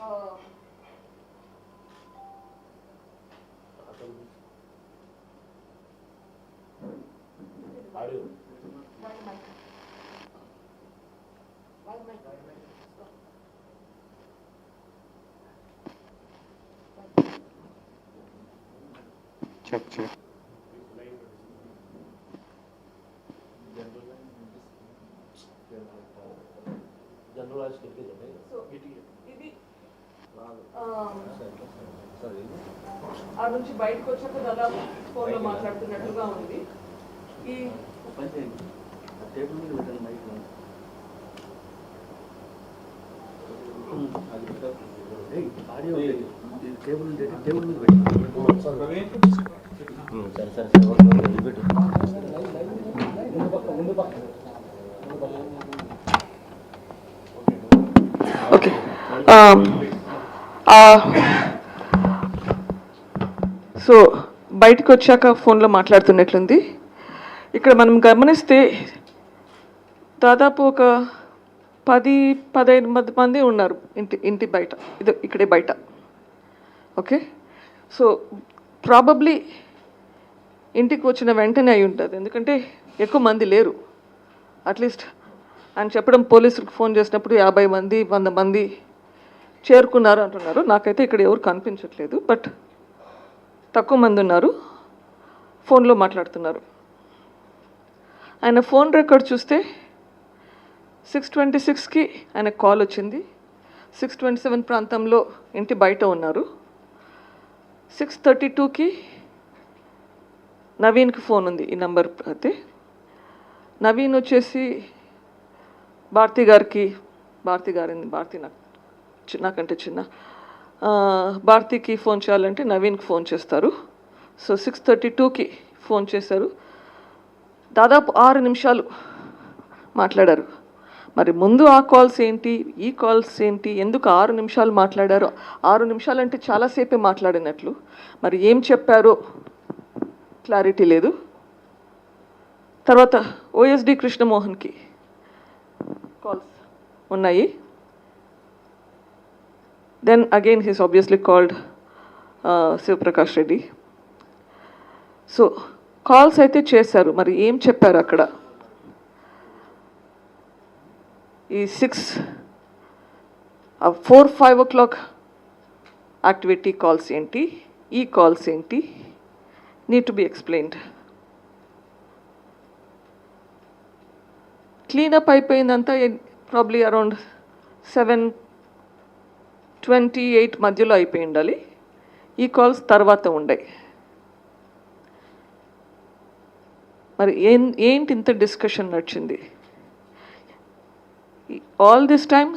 Aduh. Cek cek. Generalize करके जाने. So, ఆ నుంచి బయటకు వచ్చాక దాదాపు ఫోన్లో మాట్లాడుతున్నట్టుగా ఉంది. ఈ టేబుల్ మీద టేబుల్ టేబుల్ మీద సరే సరే సరే ఓకే. ఓకే పెట్టు ఓకే సో బయటకు వచ్చాక ఫోన్లో మాట్లాడుతున్నట్లుంది. ఇక్కడ మనం గమనిస్తే దాదాపు ఒక పది పదహైదు మంది మంది ఉన్నారు ఇంటి ఇంటి బయట. ఇది ఇక్కడే బయట. ఓకే? సో ప్రాబబ్లీ ఇంటికి వచ్చిన వెంటనే అయి ఉంటుంది. ఎందుకంటే ఎక్కువ మంది లేరు. అట్లీస్ట్ ఆయన చెప్పడం పోలీసులకు ఫోన్ చేసినప్పుడు యాభై మంది వంద మంది చేరుకున్నారు అంటున్నారు. నాకైతే ఇక్కడ ఎవరు కనిపించట్లేదు. బట్ తక్కువ మంది ఉన్నారు. ఫోన్లో మాట్లాడుతున్నారు. ఆయన ఫోన్ రికార్డ్ చూస్తే సిక్స్ ట్వంటీ సిక్స్కి ఆయన కాల్ వచ్చింది. సిక్స్ ట్వంటీ సెవెన్ ప్రాంతంలో ఇంటి బయట ఉన్నారు. సిక్స్ థర్టీ టూకి నవీన్కి ఫోన్ ఉంది ఈ నంబర్ అయితే. నవీన్ వచ్చేసి భారతి గారికి భారతి గారింది భారతి నాకు నాకంటే చిన్న. భారతికి ఫోన్ చేయాలంటే నవీన్కి ఫోన్ చేస్తారు. సో సిక్స్ థర్టీ టూకి ఫోన్ చేశారు. దాదాపు ఆరు నిమిషాలు మాట్లాడారు. మరి ముందు ఆ కాల్స్ ఏంటి ఈ కాల్స్ ఏంటి ఎందుకు ఆరు నిమిషాలు మాట్లాడారు? ఆరు నిమిషాలు అంటే చాలాసేపే మాట్లాడినట్లు. మరి ఏం చెప్పారో క్లారిటీ లేదు. తర్వాత ఓఎస్డి కృష్ణమోహన్కి కాల్స్ ఉన్నాయి. Then again he's obviously called Shivaprakash Reddy so calls అయితే చేశారు. మరి ఏం చెప్పారు అక్కడ? ఈ six four five o'clock activity calls ఏంటి? ఈ కాల్స్ ఏంటి? Need to be explained cleanup అయిపోయిందంతా probably around seven twenty eight మధ్యలో అయిపోయి ఉండాలి. ఈ కాల్స్ తర్వాత ఉండే మరి ఏం ఏంటి ఇంత డిస్కషన్ నడిచింది? All this time